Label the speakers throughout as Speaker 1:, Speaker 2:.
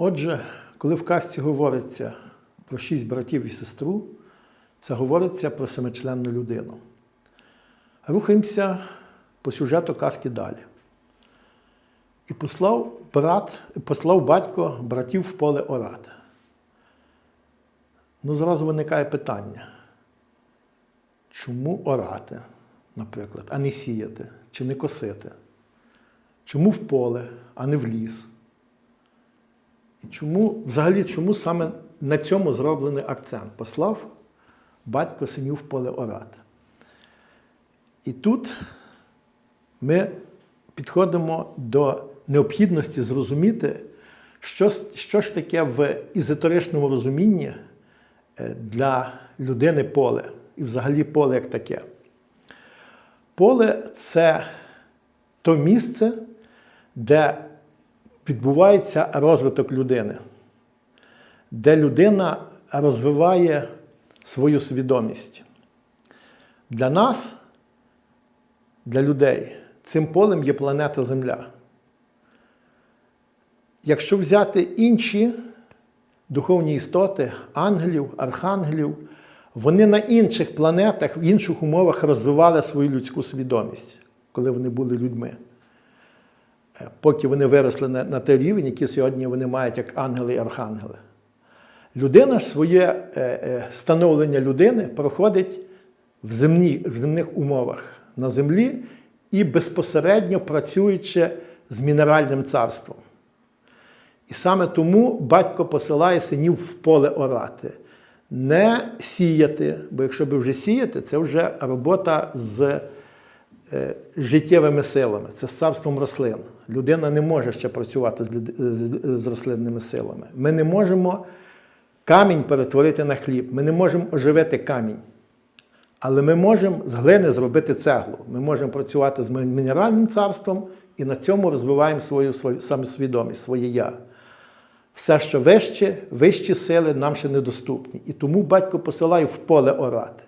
Speaker 1: Отже, коли в казці говориться про шість братів і сестру, це говориться про семичленну людину. Рухаємося по сюжету казки далі. І послав брат, послав батько братів в поле орати. Ну, зразу виникає питання. Чому орати, наприклад, а не сіяти чи не косити? Чому в поле, а не в ліс? Чому, взагалі, чому саме на цьому зроблений акцент? Послав батько синів в поле орати. І тут ми підходимо до необхідності зрозуміти, що, що ж таке в ізотеричному розумінні е, для людини поле, і взагалі поле як таке. Поле це то місце, де відбувається розвиток людини, де людина розвиває свою свідомість. Для нас, для людей, цим полем є планета Земля. Якщо взяти інші духовні істоти, ангелів, архангелів, вони на інших планетах, в інших умовах розвивали свою людську свідомість, коли вони були людьми. Поки вони виросли на, на той рівень, який сьогодні вони мають як ангели і архангели. Людина своє е, е, становлення людини проходить в, земні, в земних умовах на землі і безпосередньо працюючи з мінеральним царством. І саме тому батько посилає синів в поле орати. Не сіяти, бо якщо би вже сіяти, це вже робота з життєвими силами, це з царством рослин. Людина не може ще працювати з рослинними силами. Ми не можемо камінь перетворити на хліб, ми не можемо оживити камінь. Але ми можемо з глини зробити цеглу. Ми можемо працювати з мінеральним царством і на цьому розвиваємо свою, свою самосвідомість, своє я. Все, що вище, вищі сили нам ще недоступні. І тому батько посилає в поле орати.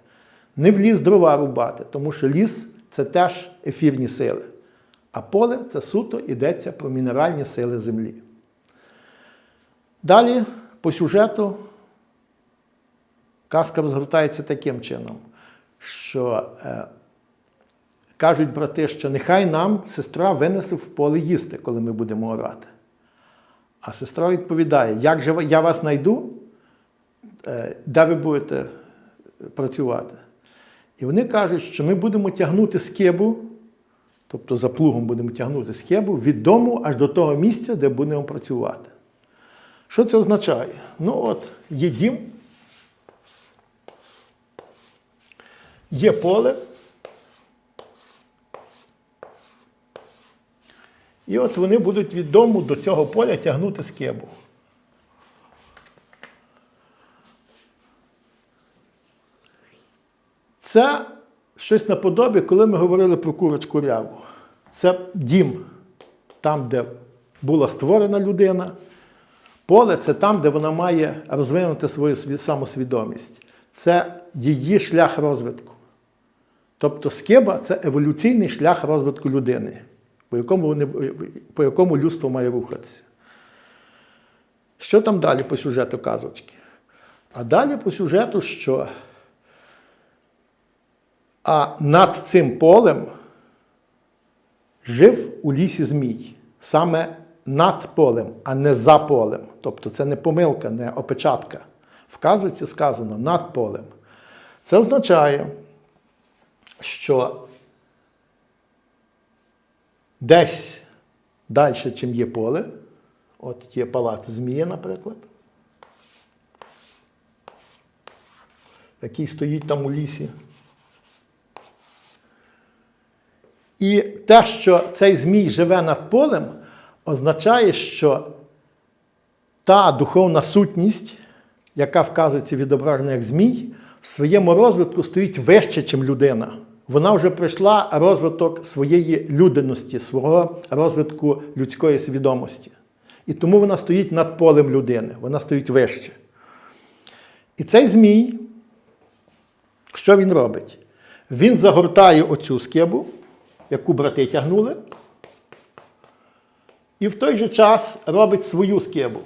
Speaker 1: Не в ліс дрова рубати, тому що ліс це теж ефірні сили. А поле це суто йдеться про мінеральні сили землі. Далі по сюжету казка розгортається таким чином, що е, кажуть брати, що нехай нам сестра винесе в поле їсти, коли ми будемо орати. А сестра відповідає: як же я вас знайду, е, де ви будете працювати? І вони кажуть, що ми будемо тягнути скибу, тобто за плугом будемо тягнути скибу від дому аж до того місця, де будемо працювати. Що це означає? Ну от, є дім, є поле. І от вони будуть від дому до цього поля тягнути скибу. Це щось наподобі, коли ми говорили про курочку ряву. Це дім, там, де була створена людина. Поле це там, де вона має розвинути свою самосвідомість. Це її шлях розвитку. Тобто скиба це еволюційний шлях розвитку людини, по якому, вони, по якому людство має рухатися. Що там далі по сюжету казочки? А далі по сюжету, що а над цим полем жив у лісі Змій. Саме над полем, а не за полем. Тобто це не помилка, не опечатка. В казуці сказано над полем. Це означає, що десь далі, чим є поле, от є палац Змія, наприклад, який стоїть там у лісі. І те, що цей Змій живе над полем, означає, що та духовна сутність, яка вказується відображена як Змій, в своєму розвитку стоїть вище, ніж людина. Вона вже пройшла розвиток своєї людяності, свого розвитку людської свідомості. І тому вона стоїть над полем людини, вона стоїть вище. І цей Змій, що він робить? Він загортає оцю скибу, яку брати тягнули, і в той же час робить свою скибу.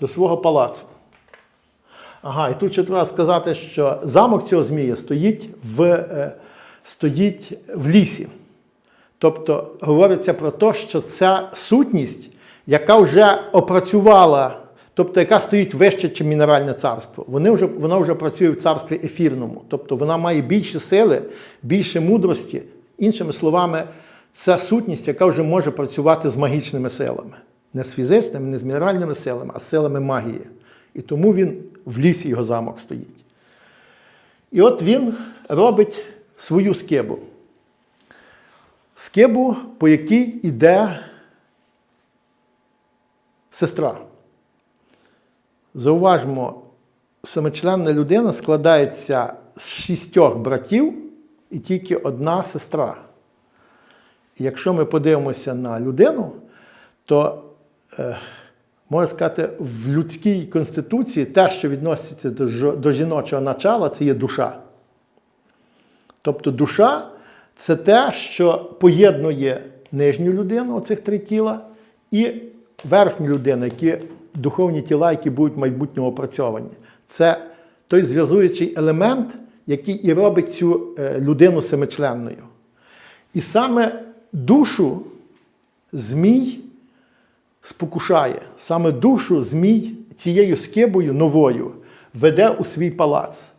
Speaker 1: до свого палацу. Ага, і тут ще треба сказати, що замок цього Змія стоїть в, е, стоїть в лісі. Тобто говориться про те, що ця сутність, яка вже опрацювала, тобто яка стоїть вище, ніж мінеральне царство, вони вже, вона вже працює в царстві ефірному. Тобто вона має більше сили, більше мудрості. Іншими словами, це сутність, яка вже може працювати з магічними силами. Не з фізичними, не з мінеральними силами, а з силами магії. І тому він в лісі його замок стоїть. І от він робить свою скибу. Скибу, по якій йде сестра. Зауважмо, семичленна людина складається з шістьох братів і тільки одна сестра. І якщо ми подивимося на людину, то е, можна сказати, в людській конституції те, що відноситься до, до жіночого начала, це є душа. Тобто душа це те, що поєднує нижню людину, оцих три тіла, і верхню людину, які духовні тіла, які будуть в майбутньому опрацьовані. Це той зв'язуючий елемент, який і робить цю е, людину семичленною. І саме душу змій спокушає, саме душу змій цією скибою новою веде у свій палац.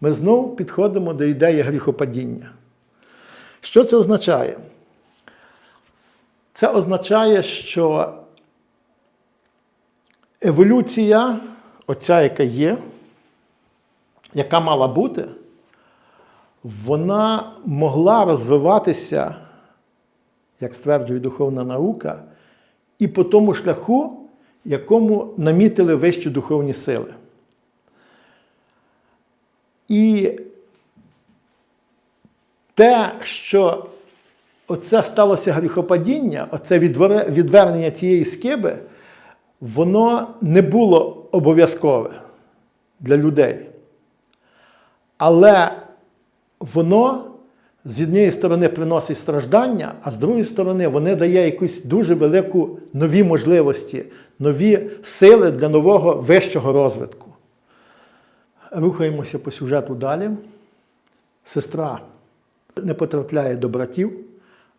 Speaker 1: Ми знову підходимо до ідеї гріхопадіння. Що це означає? Це означає, що еволюція, оця, яка є, яка мала бути, вона могла розвиватися, як стверджує духовна наука, і по тому шляху, якому намітили вищі духовні сили. І те, що оце сталося гріхопадіння, оце відвернення цієї скиби, воно не було обов'язкове для людей. Але воно з однієї сторони приносить страждання, а з другої сторони, воно дає якусь дуже велику нові можливості, нові сили для нового вищого розвитку. Рухаємося по сюжету далі. Сестра не потрапляє до братів,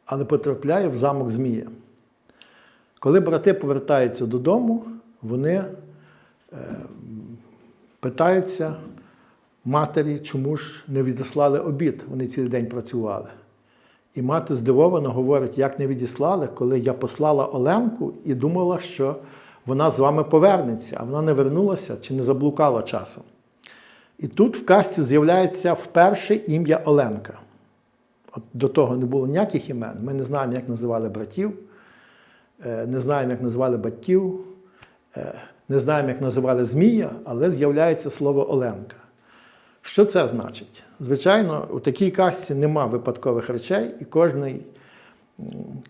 Speaker 1: але потрапляє в замок Змія. Коли брати повертаються додому, вони е, питаються матері, чому ж не відіслали обід. Вони цілий день працювали. І мати здивовано говорить, як не відіслали, коли я послала Оленку і думала, що вона з вами повернеться, а вона не вернулася чи не заблукала часом. І тут в касті з'являється вперше ім'я Оленка. От до того не було ніяких імен. Ми не знаємо, як називали братів, не знаємо, як називали батьків, е, не знаємо, як називали Змія, але з'являється слово Оленка. Що це значить? Звичайно, у такій касті нема випадкових речей, і кожний,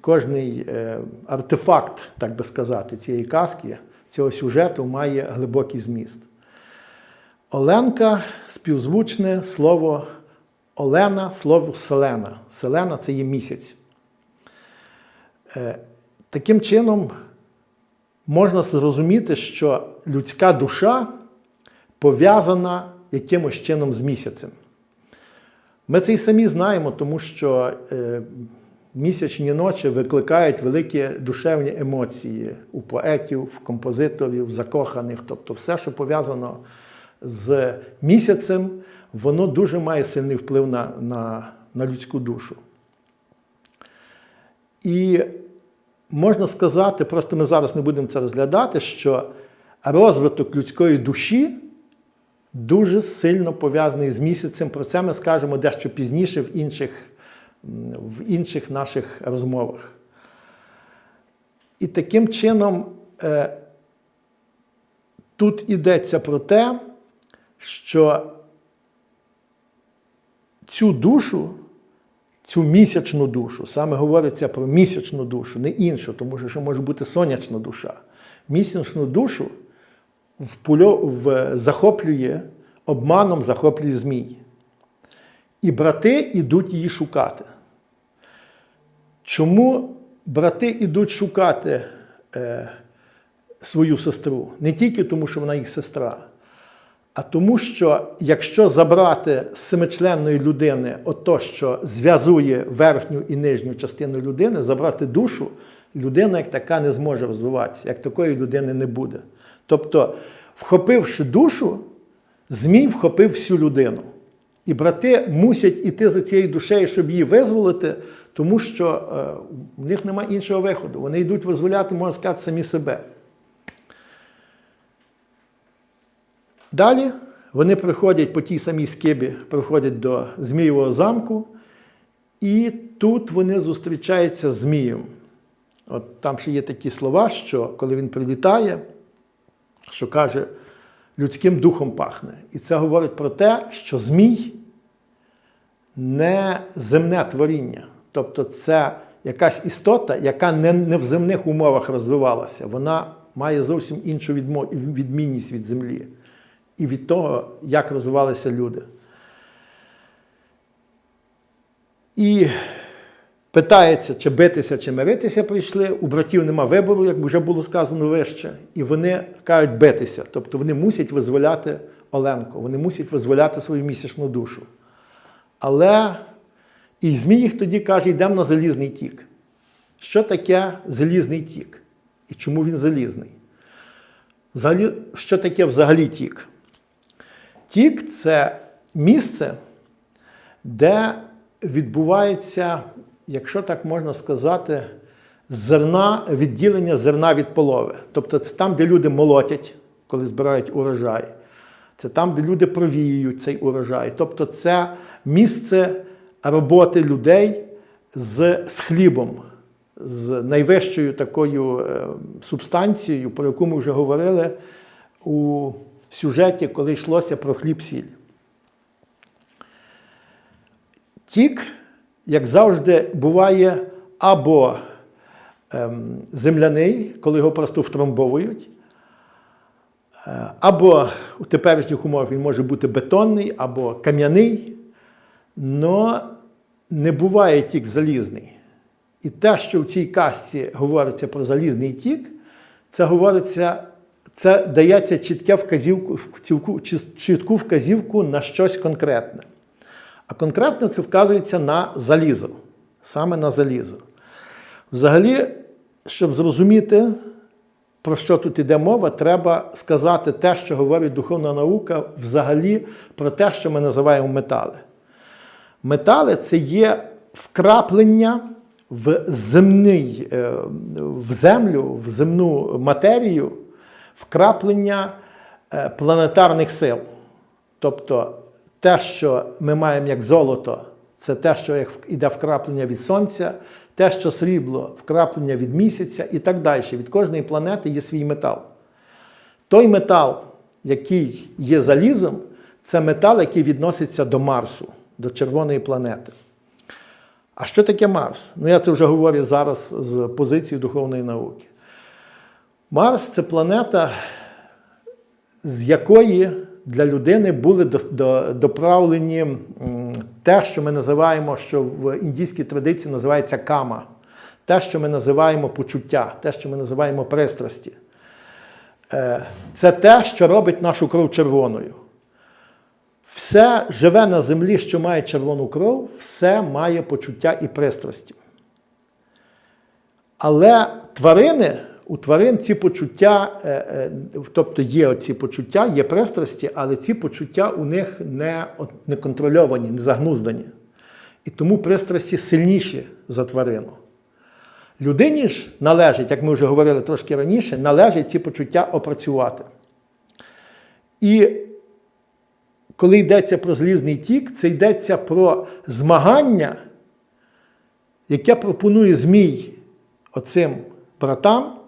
Speaker 1: кожний е, артефакт, так би сказати, цієї казки, цього сюжету має глибокий зміст. Оленка співзвучне слово Олена, слово Селена. Селена це є місяць. Таким чином, можна зрозуміти, що людська душа пов'язана якимось чином з місяцем. Ми це і самі знаємо, тому що е, місячні ночі викликають великі душевні емоції у поетів, композиторів, закоханих. Тобто все, що пов'язано з місяцем, воно дуже має сильний вплив на, на, на людську душу. І можна сказати, просто ми зараз не будемо це розглядати, що розвиток людської душі дуже сильно пов'язаний з місяцем. Про це ми скажемо дещо пізніше в інших, в інших наших розмовах. І таким чином е, тут йдеться про те, що цю душу, цю місячну душу, саме говориться про місячну душу, не іншу, тому що ще може бути сонячна душа. Місячну душу в, захоплює, обманом захоплює змій. І брати йдуть її шукати. Чому брати йдуть шукати е, свою сестру. Не тільки тому, що вона їх сестра, а тому, що якщо забрати з семичленної людини ото, що зв'язує верхню і нижню частину людини, забрати душу, людина як така не зможе розвиватися, як такої людини не буде. Тобто, вхопивши душу, Змій вхопив всю людину. І брати мусять іти за цією душею, щоб її визволити, тому що е, в них немає іншого виходу. Вони йдуть визволяти, можна сказати, самі себе. Далі вони приходять по тій самій скибі, приходять до Змієвого замку, і тут вони зустрічаються з Змієм. От там ще є такі слова, що коли він прилітає, що каже, людським духом пахне. І це говорить про те, що Змій не земне творіння. Тобто це якась істота, яка не, не в земних умовах розвивалася. Вона має зовсім іншу відмінність від землі і від того, як розвивалися люди. І питається, чи битися, чи миритися прийшли. У братів нема вибору, як вже було сказано вище. І вони кажуть битися. Тобто вони мусять визволяти Оленку, вони мусять визволяти свою місячну душу. Але і Змій їх тоді каже, йдемо на залізний тік. Що таке залізний тік? І чому він залізний? Взагалі, що таке взагалі тік? Тік це місце, де відбувається, якщо так можна сказати, зерна, відділення зерна від полови. Тобто це там, де люди молотять, коли збирають урожай. Це там, де люди провіюють цей урожай. Тобто це місце роботи людей з, з хлібом, з найвищою такою е, субстанцією, про яку ми вже говорили у сюжеті, коли йшлося про хліб-сіль. Тік, як завжди, буває або ем, земляний, коли його просто втрамбовують, е, або у теперішніх умовах він може бути бетонний, або кам'яний, але не буває тік залізний. І те, що в цій казці говориться про залізний тік, це говориться, це дається чітке вказівку, чітку вказівку на щось конкретне. А конкретно це вказується на залізо, саме на залізо. Взагалі, щоб зрозуміти, про що тут іде мова, треба сказати те, що говорить духовна наука, взагалі про те, що ми називаємо метали. Метали це є вкраплення в земний, е, в землю, в земну матерію, вкраплення е, планетарних сил. Тобто те, що ми маємо як золото, це те, що іде вкраплення від сонця, те, що срібло, вкраплення від місяця і так далі. Від кожної планети є свій метал. Той метал, який є залізом, це метал, який відноситься до Марсу, до червоної планети. А що таке Марс? Ну, я це вже говорю зараз з позиції духовної науки. Марс це планета, з якої для людини були до- до- доправлені те, що ми називаємо, що в індійській традиції називається кама, те, що ми називаємо почуття, те, що ми називаємо пристрасті. Е, Це те, що робить нашу кров червоною. Все живе на землі, що має червону кров, все має почуття і пристрасті. Але тварини, у тварин ці почуття, е, е, тобто є оці почуття, є пристрасті, але ці почуття у них не, не контрольовані, не загнуздані. І тому пристрасті сильніші за тварину. Людині ж належить, як ми вже говорили трошки раніше, належить ці почуття опрацювати. І коли йдеться про злізний тік, це йдеться про змагання, яке пропонує Змій оцим братам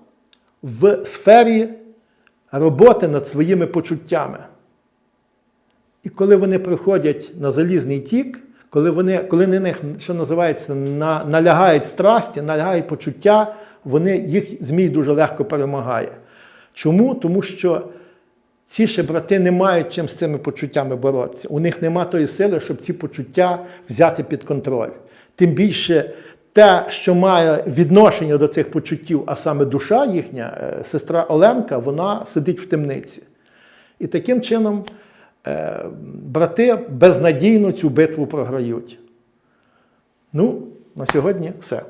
Speaker 1: в сфері роботи над своїми почуттями. І коли вони приходять на залізний тік, коли вони, коли на них, що називається, на, налягають страсті, налягають почуття, вони, їх Змій дуже легко перемагає. Чому? Тому що ці ще брати не мають чим з цими почуттями боротися. У них нема тої сили, щоб ці почуття взяти під контроль. Тим більше те, що має відношення до цих почуттів, а саме душа їхня, е, сестра Оленка, вона сидить в темниці. І таким чином е, брати безнадійно цю битву програють. Ну, на сьогодні все.